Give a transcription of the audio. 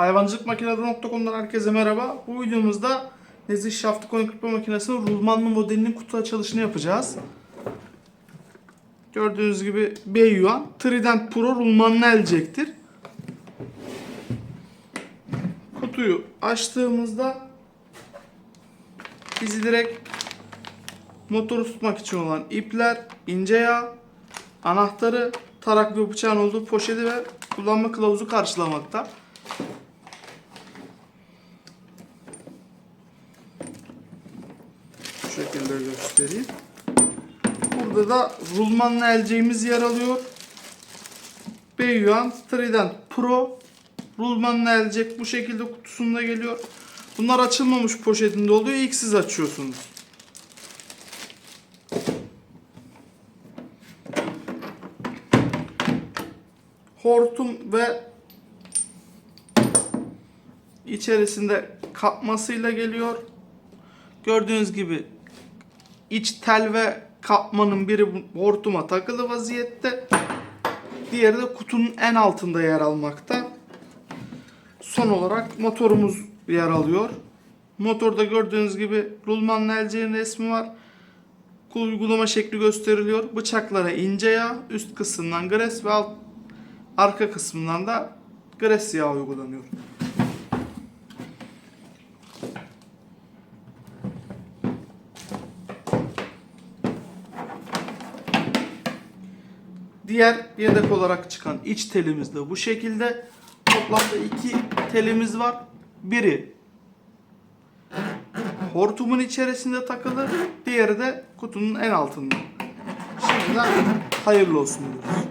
Hayvancılık Makineleri.com'dan herkese merhaba. Bu videomuzda Nezih şaftı kırpma makinesinin rulmanlı modelinin kutu açılışını yapacağız. Gördüğünüz gibi Beyyuan Trident Pro rulmanını elecektir. Kutuyu açtığımızda bizi direkt motoru tutmak için olan ipler, ince yağ, anahtarı, tarak ve bıçağın olduğu poşeti ve kullanma kılavuzu karşılamakta. Şekilde göstereyim. Burada da rulmanla elceğimiz yer alıyor. Beyyuan Trident Pro rulmanla elcek bu şekilde kutusunda geliyor. Bunlar açılmamış poşetinde oluyor. İlk siz açıyorsunuz. hortum ve içerisinde kapmasıyla geliyor. Gördüğünüz gibi iç tel ve kapmanın biri hortuma takılı vaziyette. Diğeri de kutunun en altında yer almakta. Son olarak motorumuz yer alıyor. Motorda gördüğünüz gibi rulman elceğin resmi var. Uygulama şekli gösteriliyor. Bıçaklara ince yağ, üst kısmından gres ve alt arka kısmından da gres yağı uygulanıyor. Diğer yedek olarak çıkan iç telimiz de bu şekilde. Toplamda iki telimiz var. Biri hortumun içerisinde takılı, diğeri de kutunun en altında. Şimdiden hayırlı olsun diyoruz.